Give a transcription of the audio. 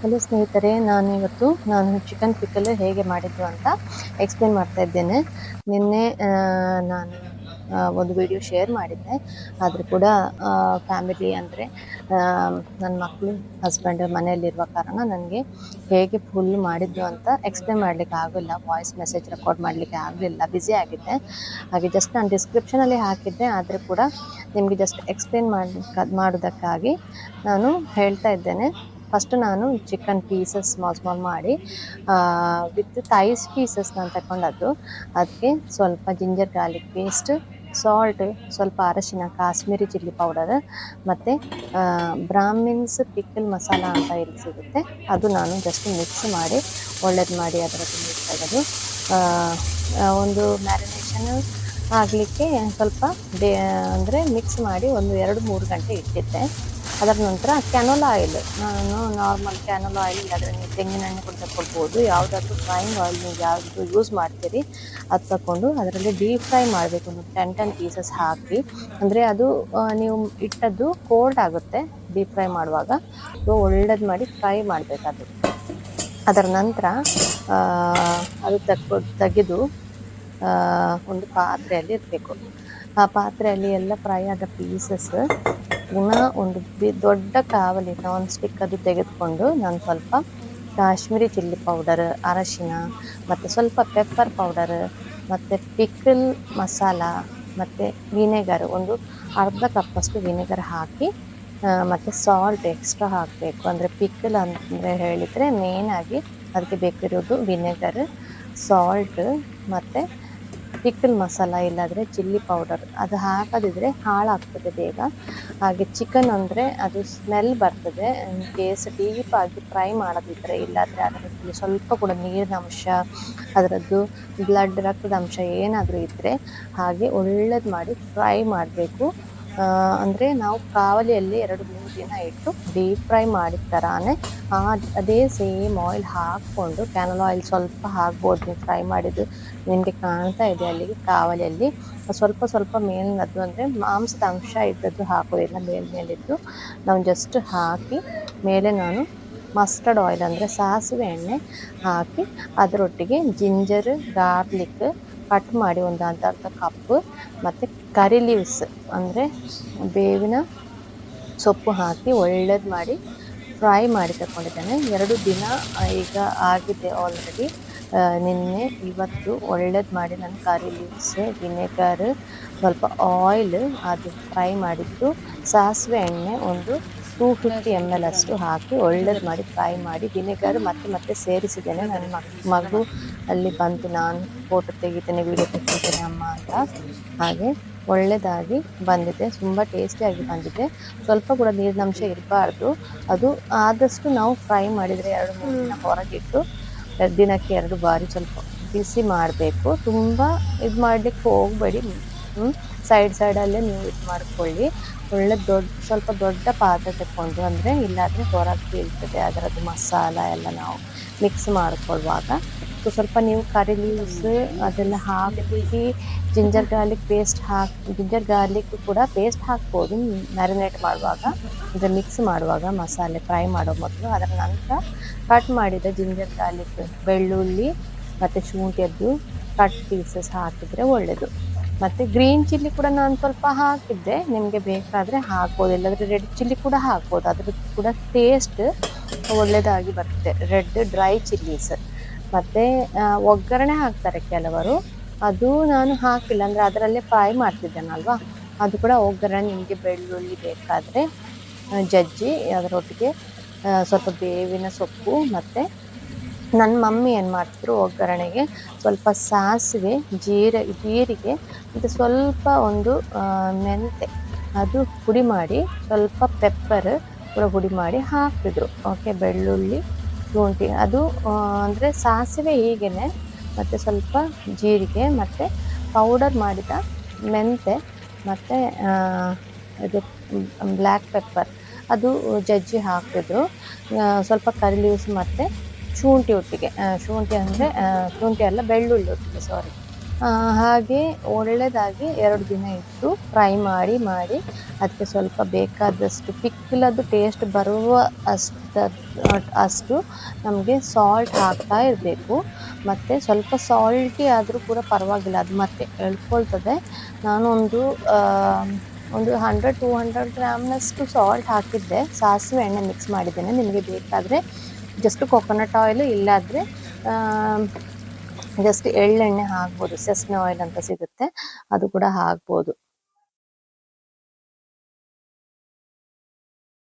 Hello ಸ್ನೇಹಿತರೆ, ನಾನು ಇವತ್ತು ನಾನು ಚಿಕನ್ ಪಿಕ್ಕಲ್ ಹೇಗೆ ಮಾಡಿದ್ದು ಅಂತ ಎಕ್ಸ್ಪ್ಲೇನ್ ಮಾಡ್ತಾ ಇದ್ದೇನೆ. ನಿನ್ನೆ ನಾನು ಒಂದು ವಿಡಿಯೋ ಶೇರ್ ಮಾಡಿದ್ದೆ. ಆದರೂ ಕೂಡ ಫ್ಯಾಮಿಲಿ ಅಂದರೆ ನನ್ನ ಮಕ್ಕಳು ಹಸ್ಬೆಂಡ್ ಮನೆಯಲ್ಲಿರುವ ಕಾರಣ ನನಗೆ ಹೇಗೆ ಫುಲ್ ಮಾಡಿದ್ದು ಅಂತ ಎಕ್ಸ್ಪ್ಲೇನ್ ಮಾಡಲಿಕ್ಕೆ ಆಗಲಿಲ್ಲ ವಾಯ್ಸ್ ಮೆಸೇಜ್ ರೆಕಾರ್ಡ್ ಮಾಡಲಿಕ್ಕೆ ಆಗಲಿಲ್ಲ ಬ್ಯುಸಿ ಆಗಿದ್ದೆ. ಹಾಗೆ ಜಸ್ಟ್ ನಾನು ಡಿಸ್ಕ್ರಿಪ್ಷನಲ್ಲಿ ಹಾಕಿದ್ದೆ, ಆದರೆ ಕೂಡ ನಿಮಗೆ ಜಸ್ಟ್ ಎಕ್ಸ್ಪ್ಲೇನ್ ಮಾಡಿ ಮಾಡೋದಕ್ಕಾಗಿ ನಾನು ಹೇಳ್ತಾ ಇದ್ದೇನೆ. ಫಸ್ಟ್ ನಾನು ಚಿಕನ್ ಪೀಸಸ್ ಸ್ಮಾಲ್ ಸ್ಮಾಲ್ ಮಾಡಿ ವಿತ್ ಥೈಸ್ ಪೀಸಸ್ ನಾನು ತಗೊಂಡದ್ದು ಅದಕ್ಕೆ ಸ್ವಲ್ಪ ಜಿಂಜರ್ ಗಾರ್ಲಿಕ್ ಪೇಸ್ಟ್ ಸಾಲ್ಟ್ ಸ್ವಲ್ಪ ಅರಶಿನ, ಕಾಶ್ಮೀರಿ ಚಿಲ್ಲಿ ಪೌಡರ್ ಮತ್ತು ಬ್ರಾಹ್ಮಿನ್ಸ್ ಪಿಕ್ಕಲ್ ಮಸಾಲ ಅಂತ ಇಲ್ಲಿ ಸಿಗುತ್ತೆ. ಅದು ನಾನು ಜಸ್ಟ್ ಮಿಕ್ಸ್ ಮಾಡಿ, ಒಳ್ಳೇದು ಮಾಡಿ ಅದರಲ್ಲಿ ಮಿಕ್ಸ್ ತೆಗೆದು. ಒಂದು ಮ್ಯಾರಿನೇಷನ್ ಆಗಲಿಕ್ಕೆ ಸ್ವಲ್ಪ ಡೇ ಅಂದರೆ ಮಿಕ್ಸ್ ಮಾಡಿ ಒಂದು ಎರಡು, ಮೂರು ಗಂಟೆ ಇಟ್ಟಿದ್ದೆ. ಅದರ ನಂತರ ಕ್ಯಾನೋಲ ಆಯಿಲ್. ನಾನು ನಾರ್ಮಲ್ ಕ್ಯಾನೋಲ ಆಯಿಲ್ ಇಲ್ಲಾಂದರೆ ನೀವು ತೆಂಗಿನ ಎಣ್ಣೆ ಕೂಡ ತಗೊಳ್ಬೋದು ಯಾವುದಾದ್ರೂ ಫ್ರೈಯಿಂಗ್ ಆಯಿಲ್ ನೀವು ಯಾವುದು ಯೂಸ್ ಮಾಡ್ತೀರಿ, ಅದು ತಗೊಂಡು ಅದರಲ್ಲಿ ಡೀಪ್ ಫ್ರೈ ಮಾಡಬೇಕು. ಒಂದು ಟೆನ್ ಟೆನ್ ಪೀಸಸ್ ಹಾಕಿ. ಅಂದರೆ ಅದು ನೀವು ಇಟ್ಟದ್ದು ಕೋಲ್ಡ್ ಆಗುತ್ತೆ ಡೀಪ್ ಫ್ರೈ ಮಾಡುವಾಗ. ಸೊ ಒಳ್ಳೇದು ಮಾಡಿ ಫ್ರೈ ಮಾಡಬೇಕು ಅದು ಅದರ ನಂತರ ಅದು ತಕ್ಕ ತೆಗೆದು ಒಂದು ಪಾತ್ರೆಯಲ್ಲಿ ಇರಬೇಕು ಆ ಪಾತ್ರೆಯಲ್ಲಿ ಎಲ್ಲ ಫ್ರೈ ಆದ ಪೀಸಸ್ ಪುನಃ ಒಂದು ಬಿ ದೊಡ್ಡ ಕಾವಲಿ ನಾನ್ ಸ್ಟಿಕ್ ಅದು ತೆಗೆದುಕೊಂಡು ನಾನು ಸ್ವಲ್ಪ ಕಾಶ್ಮೀರಿ ಚಿಲ್ಲಿ ಪೌಡರ್ ಅರಶಿನ, ಮತ್ತು ಸ್ವಲ್ಪ ಪೆಪ್ಪರ್ ಪೌಡರ್ ಮತ್ತು ಪಿಕಲ್ ಮಸಾಲ, ಮತ್ತು ವಿನೆಗರ್ ಒಂದು ಅರ್ಧ ಕಪ್ಪಷ್ಟು ವಿನೆಗರ್ ಹಾಕಿ ಮತ್ತು ಸಾಲ್ಟ್ ಎಕ್ಸ್ಟ್ರಾ ಹಾಕಬೇಕು. ಅಂದರೆ ಪಿಕಲ್ ಅಂದರೆ ಹೇಳಿದರೆ ಮೇಯ್ನಾಗಿ ಅದಕ್ಕೆ ಬೇಕಿರೋದು ವಿನೆಗರ್ ಸಾಲ್ಟ್ ಮತ್ತು ಪಿಕ್ಕಲ್ ಮಸಾಲ ಇಲ್ಲಾಂದರೆ ಚಿಲ್ಲಿ ಪೌಡರ್. ಅದು ಹಾಕದಿದ್ರೆ ಹಾಳಾಗ್ತದೆ ಬೇಗ. ಹಾಗೆ ಚಿಕನ್ ಅಂದರೆ ಅದು ಸ್ಮೆಲ್ ಬರ್ತದೆ. ಕೇಸ್ ಆಗಿ ಫ್ರೈ ಮಾಡೋದಿದ್ರೆ ಇಲ್ಲಾಂದರೆ ಅದರಲ್ಲಿ ಸ್ವಲ್ಪ ಕೂಡ ನೀರಿನ ಅಂಶ, ಅದರದ್ದು ಬ್ಲಡ್ ರಕ್ತದ ಅಂಶ ಏನಾದರೂ ಇದ್ದರೆ ಹಾಗೆ ಒಳ್ಳೇದು ಮಾಡಿ ಫ್ರೈ ಮಾಡಬೇಕು. ಅಂದರೆ ನಾವು ಕಾವಲಿಯಲ್ಲಿ ಎರಡು ಮೂರು ದಿನ ಇಟ್ಟು ಡೀಪ್ ಫ್ರೈ ಮಾಡಿದ ಥರನೇ ಅದೇ ಸೇಮ್ ಆಯಿಲ್ ಹಾಕ್ಕೊಂಡು ಕ್ಯಾನಲ್ ಆಯಿಲ್ ಸ್ವಲ್ಪ ಹಾಕ್ಬೋದು ನೀವು ಫ್ರೈ ಮಾಡಿದ್ದು. ನಿಮಗೆ ಕಾಣ್ತಾ ಇದೆ ಅಲ್ಲಿಗೆ ಕಾವಲಿಯಲ್ಲಿ. ಸ್ವಲ್ಪ ಸ್ವಲ್ಪ ಮೇಲಿನದ್ದು ಅಂದರೆ ಮಾಂಸದ ಅಂಶ ಇದ್ದದ್ದು ಹಾಕೋದಿಲ್ಲ ಮೇಲ್ಮೇಲಿದ್ದು ನಾವು ಜಸ್ಟ್ ಹಾಕಿ ಮೇಲೆ ನಾನು ಮಸ್ಟರ್ಡ್ ಆಯಿಲ್ ಅಂದರೆ ಸಾಸಿವೆ ಎಣ್ಣೆ ಹಾಕಿ ಅದರೊಟ್ಟಿಗೆ ಜಿಂಜರ್, ಗಾರ್ಲಿಕ್ ಕಟ್ ಮಾಡಿ ಒಂದು ಅರ್ಧ ಅರ್ಧ ಕಪ್ ಮತ್ತು ಕರಿ ಲೀವ್ಸ್ ಅಂದರೆ ಬೇವಿನ ಸೊಪ್ಪು ಹಾಕಿ ಒಳ್ಳೇದು ಮಾಡಿ ಫ್ರೈ ಮಾಡಿ ತಗೊಂಡಿದ್ದೇನೆ ಎರಡು ದಿನ ಈಗ ಆಗಿದೆ ಆಲ್ರೆಡಿ ನಿನ್ನೆ, ಇವತ್ತು ಒಳ್ಳೇದು ಮಾಡಿ ನಾನು ಕರಿ ಲೀವ್ಸ್, ವಿನೆಗರ್, ಸ್ವಲ್ಪ ಆಯಿಲ್ ಅದು ಫ್ರೈ ಮಾಡಿದ್ದು, ಸಾಸಿವೆ ಎಣ್ಣೆ ಒಂದು ಟೂ ಫಿಫ್ಟಿ ಎಂ ಎಲ್ ಅಷ್ಟು ಹಾಕಿ ಒಳ್ಳೇದು ಮಾಡಿ ಫ್ರೈ ಮಾಡಿ ವಿನೆಗರ್ ಮತ್ತೆ ಮತ್ತೆ ಸೇರಿಸಿದ್ದೇನೆ. ನನ್ನ ಮಕ್ ಮಗು ಅಲ್ಲಿ ಬಂತು ನಾನು ಫೋಟೋ ತೆಗಿತೇನೆ ವಿಡಿಯೋ ತೆಗಿತೇನೆ ಅಮ್ಮ ಅಂತ. ಹಾಗೆ ಒಳ್ಳೆಯದಾಗಿ ಬಂದಿದೆ. ತುಂಬ ಟೇಸ್ಟಿಯಾಗಿ ಬಂದಿದೆ. ಸ್ವಲ್ಪ ಕೂಡ ನೀರಿನಂಶ ಇರಬಾರ್ದು. ಅದು ಆದಷ್ಟು ನಾವು ಫ್ರೈ ಮಾಡಿದರೆ ಎರಡು ಮೂರು ದಿನ ಹೊರಗಿಟ್ಟು ದಿನಕ್ಕೆ ಎರಡು ಬಾರಿ ಸ್ವಲ್ಪ ಬಿಸಿ ಮಾಡಬೇಕು. ತುಂಬ ಇದು ಮಾಡಲಿಕ್ಕೆ ಹೋಗಬೇಡಿ. ಸೈಡ್ ಸೈಡಲ್ಲೇ ನೀವು ಇದು ಮಾಡ್ಕೊಳ್ಳಿ. ಒಳ್ಳೆ ದೊಡ್ಡ, ಸ್ವಲ್ಪ ದೊಡ್ಡ ಪಾತ್ರೆ ತಗೊಂಡು ಅಂದರೆ ಇಲ್ಲಾದರೆ ಹೊರಗೆ ಬೀಳ್ತದೆ. ಅದರದ್ದು ಮಸಾಲ ಎಲ್ಲ ನಾವು ಮಿಕ್ಸ್ ಮಾಡಿಕೊಳ್ಳುವಾಗ ಸ್ವಲ್ಪ ನೀವು ಕರಿ ಲೀವ್ಸ್ ಅದೆಲ್ಲ ಹಾಕಿ ಜಿಂಜರ್ ಗಾರ್ಲಿಕ್ ಪೇಸ್ಟ್ ಹಾಕಿ ಜಿಂಜರ್ ಗಾರ್ಲಿಕ್ ಕೂಡ ಪೇಸ್ಟ್ ಹಾಕ್ಬೋದು. ಮ್ಯಾರಿನೇಟ್ ಮಾಡುವಾಗ. ಅಂದರೆ ಮಿಕ್ಸ್ ಮಾಡುವಾಗ ಮಸಾಲೆ ಫ್ರೈ ಮಾಡೋ ಮೊದಲು. ಅದರ ನಂತರ ಕಟ್ ಮಾಡಿದ ಜಿಂಜರ್ ಗಾರ್ಲಿಕ್ ಬೆಳ್ಳುಳ್ಳಿ ಮತ್ತು ಶುಂಠಿಯದ್ದು ಕಟ್ ಪೀಸಸ್ ಹಾಕಿದರೆ ಒಳ್ಳೆಯದು ಮತ್ತು ಗ್ರೀನ್ ಚಿಲ್ಲಿ ಕೂಡ ನಾನು ಸ್ವಲ್ಪ ಹಾಕಿದ್ದೆ. ನಿಮಗೆ ಬೇಕಾದರೆ ಹಾಕ್ಬೋದು. ಇಲ್ಲಾಂದರೆ ರೆಡ್ ಚಿಲ್ಲಿ ಕೂಡ ಹಾಕ್ಬೋದು. ಅದ್ರ ಕೂಡ ಟೇಸ್ಟ್ ಒಳ್ಳೆಯದಾಗಿ ಬರುತ್ತೆ. ರೆಡ್ ಡ್ರೈ ಚಿಲ್ಲೀಸ್ ಮತ್ತು ಒಗ್ಗರಣೆ ಹಾಕ್ತಾರೆ ಕೆಲವರು. ಅದು ನಾನು ಹಾಕಿಲ್ಲ. ಅಂದರೆ ಅದರಲ್ಲೇ ಫ್ರೈ ಮಾಡ್ತಿದ್ದೇನಲ್ವಾ? ಅದು ಕೂಡ ಒಗ್ಗರಣೆ ನಿಮಗೆ ಬೆಳ್ಳುಳ್ಳಿ ಬೇಕಾದರೆ ಜಜ್ಜಿ, ಅದರೊಟ್ಟಿಗೆ ಸ್ವಲ್ಪ ಬೇವಿನ ಸೊಪ್ಪು ಮತ್ತು ನನ್ನ ಮಮ್ಮಿ ಏನು ಮಾಡ್ತಿದ್ರು, ಒಗ್ಗರಣೆಗೆ ಸ್ವಲ್ಪ ಸಾಸಿವೆ, ಜೀರ, ಜೀರಿಗೆ ಮತ್ತು ಸ್ವಲ್ಪ ಒಂದು ಮೆಂತೆ, ಅದು ಪುಡಿ ಮಾಡಿ ಸ್ವಲ್ಪ ಪೆಪ್ಪರ್ ಕೂಡ ಪುಡಿ ಮಾಡಿ ಹಾಕ್ತಿದ್ರು. ಓಕೆ ಬೆಳ್ಳುಳ್ಳಿ, ಶುಂಠಿ, ಅದು ಅಂದರೆ ಸಾಸಿವೆ ಹೀಗೇನೆ ಮತ್ತು ಸ್ವಲ್ಪ ಜೀರಿಗೆ ಮತ್ತು ಪೌಡರ್ ಮಾಡಿದ ಮೆಂತೆ ಮತ್ತು ಇದು ಬ್ಲ್ಯಾಕ್ ಪೆಪ್ಪರ್ ಅದು ಜಜ್ಜಿ ಹಾಕಿದ್ರು ಸ್ವಲ್ಪ ಕರಿ ಲೀವ್ಸ್ ಮತ್ತು ಶುಂಠಿ ಒಟ್ಟಿಗೆ ಶುಂಠಿ ಅಂದರೆ ಶುಂಠಿ ಅಲ್ಲ, ಬೆಳ್ಳುಳ್ಳಿ ಒಟ್ಟಿಗೆ ಸಾರಿ ಹಾಗೆ ಒಳ್ಳೆಯದಾಗಿ ಎರಡು ದಿನ ಇಟ್ಟು ಫ್ರೈ ಮಾಡಿ ಮಾಡಿ ಅದಕ್ಕೆ ಸ್ವಲ್ಪ ಬೇಕಾದಷ್ಟು ಪಿಕ್ಕಿಲದು ಟೇಸ್ಟ್ ಬರುವ ಅಷ್ಟು ಅಷ್ಟು ನಮಗೆ ಸಾಲ್ಟ್ ಹಾಕ್ತಾ ಇರಬೇಕು. ಮತ್ತು ಸ್ವಲ್ಪ ಸಾಲ್ಟಿ ಆದರೂ ಕೂಡ ಪರವಾಗಿಲ್ಲ, ಅದು ಮತ್ತೆ ಎಳ್ಕೊಳ್ತದೆ ನಾನು ಒಂದು ಒಂದು ಹಂಡ್ರೆಡ್ ಟೂ ಹಂಡ್ರೆಡ್ ಗ್ರಾಮ್ನಷ್ಟು ಸಾಲ್ಟ್ ಹಾಕಿದ್ದೆ. ಸಾಸಿವೆ ಎಣ್ಣೆ ಮಿಕ್ಸ್ ಮಾಡಿದ್ದೇನೆ, ನಿಮಗೆ ಬೇಕಾದರೆ. ಜಸ್ಟ್ ಕೊಕೊನಟ್ ಆಯಿಲು ಇಲ್ಲಾದರೆ ಜಸ್ಟ್ ಎಳ್ಳೆಣ್ಣೆ ಹಾಕ್ಬೋದು ಸೆಸ್ನ ಆಯಿಲ್ ಅಂತ ಸಿಗುತ್ತೆ ಅದು ಕೂಡ ಹಾಕ್ಬೋದು.